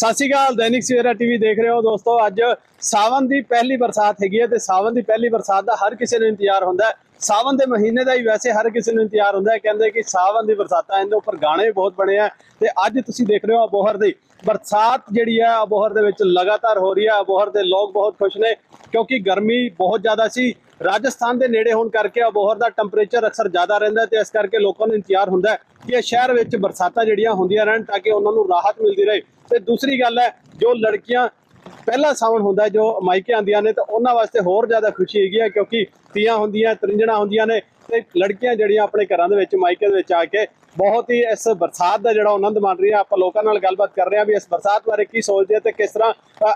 ਸਤਿ ਸ਼੍ਰੀ ਅਕਾਲ, ਦੈਨਿਕ ਸਵੇਰਾ ਟੀਵੀ ਦੇਖ ਰਹੇ ਹੋ ਦੋਸਤੋ। ਅੱਜ ਸਾਵਨ ਦੀ ਪਹਿਲੀ ਬਰਸਾਤ ਹੈਗੀ ਹੈ ਤੇ ਸਾਵਨ ਦੀ ਪਹਿਲੀ ਬਰਸਾਤ ਦਾ ਹਰ ਕਿਸੇ ਨੂੰ ਇੰਤਜ਼ਾਰ ਹੁੰਦਾ ਹੈ। ਸਾਵਨ ਦੇ ਮਹੀਨੇ ਦਾ ਹੀ ਵੈਸੇ ਹਰ ਕਿਸੇ ਨੂੰ ਇੰਤਜ਼ਾਰ ਹੁੰਦਾ ਹੈ। ਕਹਿੰਦੇ ਕਿ ਸਾਵਨ ਦੀ ਬਰਸਾਤਾਂ ਇਹਦੇ ਉੱਪਰ ਗਾਣੇ ਵੀ ਬਹੁਤ ਬਣੇ ਆ ਤੇ ਅੱਜ ਤੁਸੀਂ ਦੇਖ ਰਹੇ ਹੋ ਅਬੋਹਰ ਦੀ। ਬਰਸਾਤ ਜਿਹੜੀ ਹੈ ਅਬੋਹਰ ਦੇ ਵਿੱਚ ਲਗਾਤਾਰ ਹੋ ਰਹੀ ਹੈ। ਅਬੋਹਰ ਦੇ ਲੋਕ ਬਹੁਤ ਖੁਸ਼ ਨੇ ਕਿਉਂਕਿ ਗਰਮੀ ਬਹੁਤ ਜ਼ਿਆਦਾ ਸੀ। ਰਾਜਸਥਾਨ ਦੇ ਨੇੜੇ ਹੋਣ ਕਰਕੇ ਅਬੋਹਰ ਦਾ ਟੈਂਪਰੇਚਰ ਅਕਸਰ ਜ਼ਿਆਦਾ ਰਹਿੰਦਾ ਹੈ ਤੇ ਇਸ ਕਰਕੇ ਲੋਕਾਂ ਨੂੰ ਇੰਤਜ਼ਾਰ ਹੁੰਦਾ ਕਿ ਇਹ ਸ਼ਹਿਰ ਵਿੱਚ ਬਰਸਾਤਾਂ ਜਿਹੜੀਆਂ ਹੁੰਦੀਆਂ ਰਹਿਣ ਤਾਂ ਕਿ ਉਹਨਾਂ ਨੂੰ ਰਾਹਤ ਮਿਲਦੀ ਰਹੇ। ਤੇ ਦੂਸਰੀ ਗੱਲ ਹੈ, ਜੋ ਲੜਕੀਆਂ ਪਹਿਲਾ ਸਾਵਣ ਹੁੰਦਾ ਜੋ ਮਾਇਕੇ ਆਉਂਦੀਆਂ ਨੇ, ਤਾਂ ਉਹਨਾਂ ਵਾਸਤੇ ਹੋਰ ਜ਼ਿਆਦਾ ਖੁਸ਼ੀ ਹੈਗੀ ਹੈ, ਕਿਉਂਕਿ ਤੀਆਂ ਹੁੰਦੀਆਂ, ਤਰਿੰਜਣਾ ਹੁੰਦੀਆਂ ਨੇ, ਤੇ ਲੜਕੀਆਂ ਜਿਹੜੀਆਂ ਆਪਣੇ ਘਰਾਂ ਦੇ ਵਿੱਚ, ਮਾਈਕੇ ਦੇ ਵਿੱਚ ਆ ਕੇ ਬਹੁਤ ਹੀ ਇਸ ਬਰਸਾਤ ਦਾ ਜਿਹੜਾ ਆਨੰਦ ਮਾਣ ਰਹੀਆਂ ਆਪਾਂ ਲੋਕਾਂ ਨਾਲ ਗੱਲਬਾਤ ਕਰ ਰਹੇ ਹਾਂ ਵੀ ਇਸ ਬਰਸਾਤ ਬਾਰੇ ਕੀ ਸੋਚਦੇ ਆ ਤੇ ਕਿਸ ਤਰ੍ਹਾਂ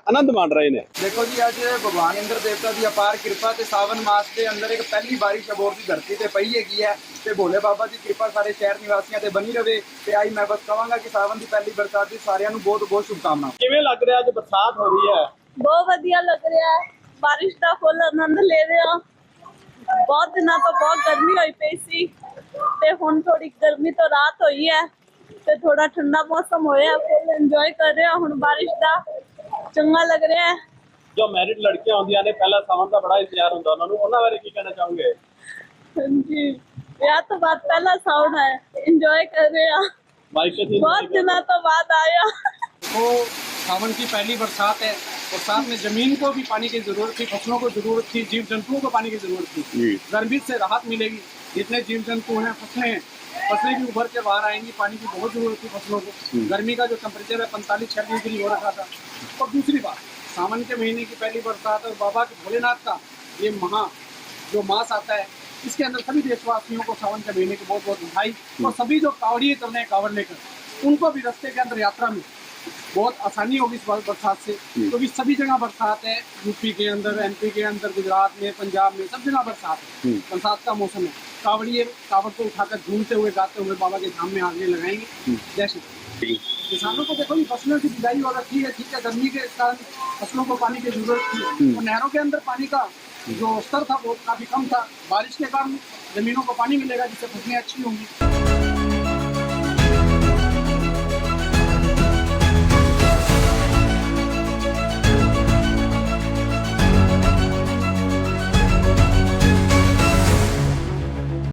ਆਨੰਦ ਮਾਣ ਰਹੇ ਨੇ। ਦੇਖੋ ਜੀ ਅੱਜ ਭਗਵਾਨ ਇੰਦਰ ਦੇਵਤਾ ਦੀ ਅਪਾਰ ਕਿਰਪਾ ਤੇ ਸਾਵਨ ਮਾਸ ਦੇ ਅੰਦਰ ਇੱਕ ਪਹਿਲੀ ਬਾਰਿਸ਼ ਅਬੋਰ ਦੀ ਧਰਤੀ ਤੇ ਪਈ ਹੈਗੀ ਹੈ ਤੇ ਭੋਲੇ ਬਾਬਾ ਦੀ ਕਿਰਪਾ ਸਾਰੇ ਸ਼ਹਿਰ ਨਿਵਾਸੀਆਂ ਤੇ ਬਣੀ ਰਵੇ ਤੇ ਆਈ ਮੈਂ ਬਸ ਕਹਾਂਗਾ ਕਿ ਸਾਵਨ ਦੀ ਪਹਿਲੀ ਬਰਸਾਤ ਦੀ ਸਾਰਿਆਂ ਨੂੰ ਬਹੁਤ ਬਹੁਤ ਸ਼ੁਭਕਾਮਨਾਵਾਂ। ਕਿਵੇਂ ਲੱਗ ਰਿਹਾ ਅੱਜ ਬਰਸਾਤ ਹੋ ਰਹੀ ਹੈ? ਬਹੁਤ ਵਧੀਆ ਲੱਗ ਰਿਹਾ ਹੈ। ਬਾਰਿਸ਼ ਦਾ ਫੁੱਲ ਆਨੰਦ ਲੈ ਰਹੇ ਬਹੁਤ ਦਿਨਾਂ ਤੋਂ ਬਹੁਤ ਗਰਮੀ ਹੋਈ ਪਈ ਸੀ। ਤੇ ਹੁਣ ਥੋੜੀ ਗਰਮੀ ਤੋਂ ਰਾਹਤ ਹੋਈ ਹੈ ਤੇ ਥੋੜਾ ਠੰਡਾ ਮੌਸਮ ਹੋਇਆ ਫੁੱਲ ਇੰਜੋਏ ਕਰ ਰਹੇ ਹਾਂ ਹੁਣ ਬਾਰਿਸ਼ ਦਾ ਚੰਗਾ ਲੱਗ ਰਿਹਾ ਹੈ ਜੋ ਮੈਰਿਡ ਲੜਕੀਆਂ ਹੁੰਦੀਆਂ ਨੇ ਪਹਿਲਾ ਸਾਵਣ ਦਾ ਬੜਾ ਇੰਤਜ਼ਾਰ ਹੁੰਦਾ ਉਹਨਾਂ ਨੂੰ ਉਹਨਾਂ ਬਾਰੇ ਕੀ ਕਹਿਣਾ ਚਾਹੋਗੇ ਹਾਂਜੀ ਵਿਆਹ ਤੋਂ ਬਾਅਦ ਪਹਿਲਾ ਸਾਉਣ ਹੈ ਇੰਜੋਏ ਕਰ ਰਹੇ ਹਾਂ ਮਾਇਕੇ ਦੀ ਬਹੁਤ ਦਿਨਾਂ ਤੋਂ ਬਾਅਦ ਆਇਆ वो सावन की पहली बरसात है बरसात में जमीन को भी पानी की जरूरत थी फसलों को जरूरत थी जीव जंतुओं को पानी की जरूरत थी गर्मी से राहत मिलेगी जितने जीव जंतु हैं फ़सलें हैं। फ़सलें भी उभर के बाहर आएँगी पानी की बहुत ज़रूरत थी फ़सलों को। गर्मी का जो टेम्परेचर है पैंतालीस छियालीस डिग्री हो रखा था। और दूसरी बात सावन के महीने की पहली बरसात और बाबा के भोलेनाथ का ये महा जो मास आता है इसके अंदर सभी देशवासियों को सावन के महीने की बहुत बहुत बधाई और सभी जो कावड़िए कर रहे हैं कावड़ लेकर उनको भी रस्ते के अंदर यात्रा में बहुत आसानी होगी इस बार बरसात से। क्योंकि तो सभी जगह बरसात है यूपी के अंदर एमपी के अंदर गुजरात में पंजाब में सब जगह बरसात है। बरसात का मौसम है। कावड़िए कावड़ को उठाकर झूमते हुए गाते हुए बाबा के धाम में आगे लगाएँगे। जय श्री किसानों को देखो फ़सलों की बिजाई हो रखी है ठीक है गर्मी के कारण फ़सलों को पानी की ज़रूरत थी। और नहरों के अंदर पानी का जो स्तर था वो काफ़ी कम था। बारिश के कारण जमीनों को पानी मिलेगा जिससे फ़सलें अच्छी होंगी।